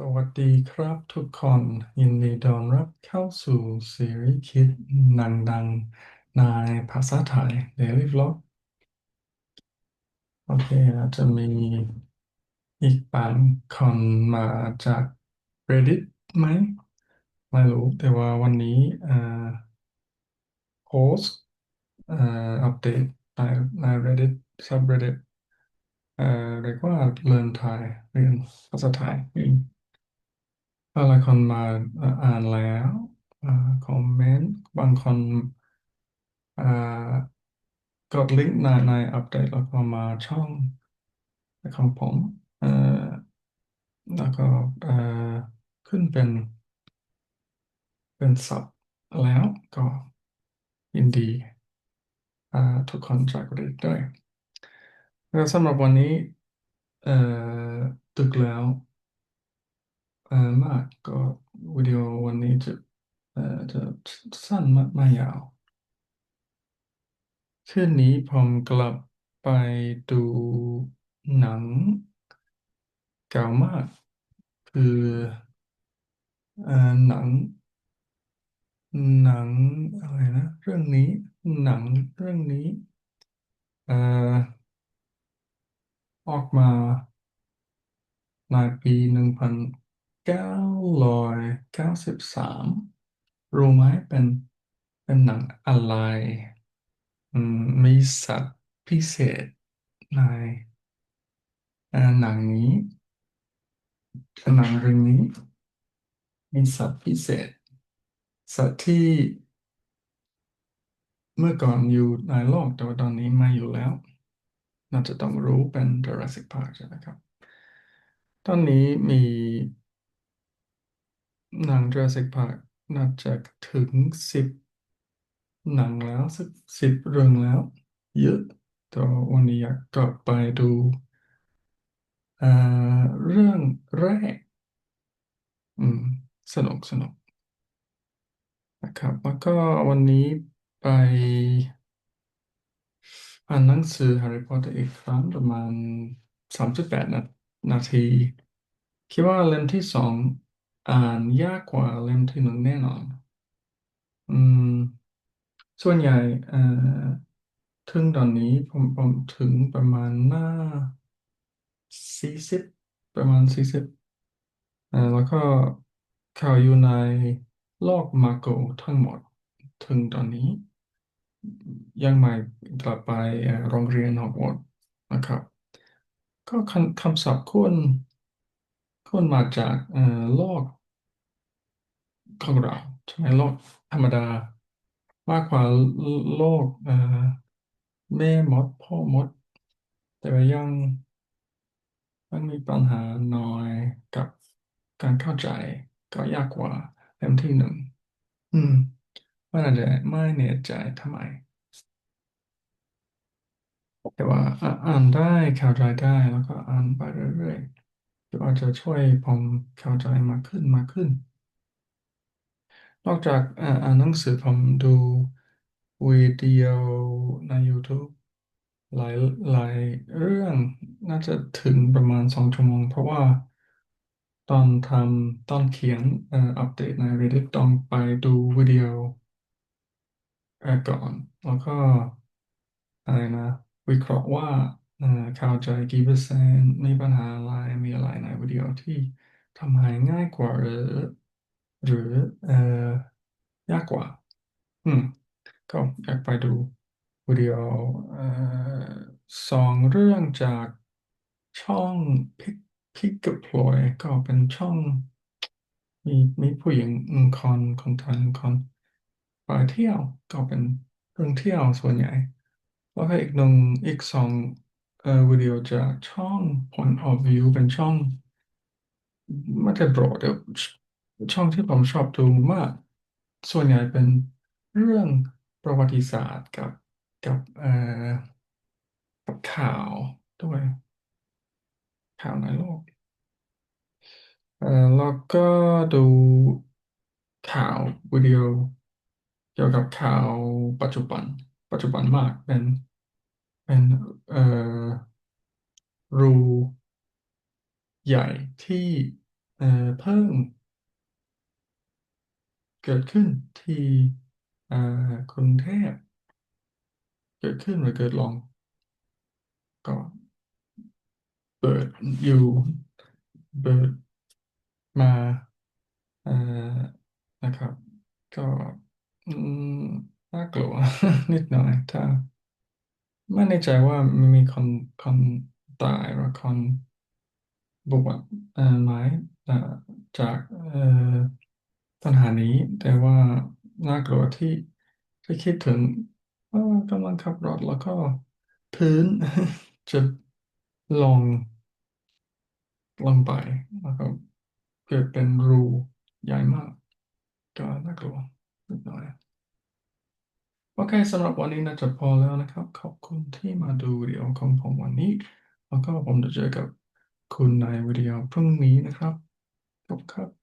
สวัสดีครับทุกคนยินดีต้อนรับเข้าสู่ซีรีส์คิดหนังดังในภาษาไทย Daily Vlog โอเคอาจจะมีอีกบางคนมาจาก Reddit ไหม ไม่รู้แต่ว่าวันนี้โพสต์อัปเดตในใน Reddit subreddit เรียกว่าเรียนไทยเรียนภาษาไทย หลายคนมาอ่านแล้วคอมเมนต์บางคนกดลิงก์ในในอัปเดตแล้วก็มาช่องของผมแล้วก็ขึ้นเป็นเป็นสับแล้วก็ยินดีทุกคนจากเรีด้วยแล้วสำหรับวันนี้ตึกแล้ว เออมากก็วิดีโอวันนี้จะเอ่อจะสั้นไม่ไม่ยาว คืนนี้ผมกลับไปดูหนังเก่ามาก คือเอ่อหนัง หนังอะไรนะ เรื่องนี้หนังเรื่องนี้เอ่อออกมาในปีหนึ่งพัน เก้าร้อยเก้าสิบสามรู้ไหมเป็นเป็นหนังอะไรอืมมีสัตว์พิเศษในหนังนี้หนังเรื่องนี้ มีสัตว์พิเศษ สัตว์ที่เมื่อก่อนอยู่ในโลกแต่ว่าตอนนี้ไม่อยู่แล้ว น่าจะต้องรู้เป็น Jurassic Park ใช่ไหมครับ ตอนนี้มี หนัง Jurassic Park น่าจะถึงสิบหนังแล้วสักสิบเรื่องแล้ว เยอะแต่วันนี้อยากกลับไปดูเอ่อเรื่องแรก อืม สนุกสนุกนะครับ แล้วก็วันนี้ไปอ่านหนังสือ Harry Potter อีกครั้งประมาณสามสิบแปดนาที คิดว่าเล่มที่สอง อ่านยากกว่าเล่มที่หนึ่งแน่นอน อืม ส่วนใหญ่เอ่อถึงตอนนี้ผมผมถึงประมาณหน้าสี่สิบประมาณสี่สิบอ่อแล้วก็เขาอยู่ในโลกมาโกทั้งหมดถึงตอนนี้ ยังไม่กลับไปเอ่อโรงเรียนฮอกวอตส์นะครับ ก็คำคำศัพท์คุณคุณมาจากเอ่อโลก ของเราใช่ไหมโลกธรรมดามากกว่าโลกอ่อแม่มดพ่อมด แต่ว่ายังมันมีปัญหาน้อยกับการเข้าใจก็ยากกว่าเล่มที่หนึ่งอืมไม่แน่ใจะไม่แน่ใจทำไม แต่ว่าอ่าอ่านได้เข้าใจได้แล้วก็อ่านไปเรื่อยๆก็อาจจะช่วยผมเข้าใจมากขึ้นมากขึ้น นอกจากอ่าอ่านหนังสือผมดูวิดีโอใน YouTube หลายหลายเรื่องน่าจะถึงประมาณสองชั่วโมง เพราะว่าตอนทำตอนเขียนเอ่ออัปเดตใน Reddit ต้องไปดูวิดีโอเอ่อก่อน แล้วก็อะไรนะ วิเคราะห์ว่าเอ่อเข้าใจกี่เปอร์เซ็นต์มีปัญหาอะไรมีอะไรในวิดีโอที่ทำให้ง่ายกว่าหรือ หรือเอ่อยากกว่า อืม ก็อยากไปดูวิดีโอเอ่อสองเรื่องจากช่องพิกพิกกับพลอยก็เป็นช่อง มีมีผู้หญิงหนึ่งคนคนไทยหนึ่งคนไปเที่ยวก็เป็นเรื่องเที่ยวส่วนใหญ่ แล้วก็อีกหนึ่งอีกสองเอ่อวิดีโอจากช่อง Point of View เป็นช่อง ไม่ได้โปรดเดี๋ยว ช่องที่ผมชอบดูมาก ส่วนใหญ่เป็นเรื่องประวัติศาสตร์กับกับเอ่อกับข่าวด้วย ข่าวในโลกเอ่อแล้วก็ดูข่าววิดีโอเกี่ยวกับข่าวปัจจุบัน ปัจจุบันมากเป็นเป็นเอ่อรูใหญ่ที่เอ่อเพิ่ง เกิดขึ้นที่กรุงเทพเกิดขึ้นหรือเกิดลอง ก็เปิดอยู่เปิดมาอ่อนะครับ ก็น่ากลัวนิดหน่อยถ้าไม่แน่ใจว่ามันมีคนคนตายหรือคนบวชไหมจากเอ ปัญหานี้ แต่ว่าน่ากลัวที่ที่คิดถึงว่ากำลังขับรถแล้วก็พื้น จะลงลงไปแล้วก็เกิดเป็นรูใหญ่มาก ก็น่ากลัวนิดหน่อยโอเคสำหรับวันนี้น่าจะพอแล้วนะครับ ขอบคุณที่มาดูวิดีโอของผมวันนี้ แล้วก็ผมจะเจอกับคุณในวิดีโอพรุ่งนี้นะครับ ขอบคุณครับ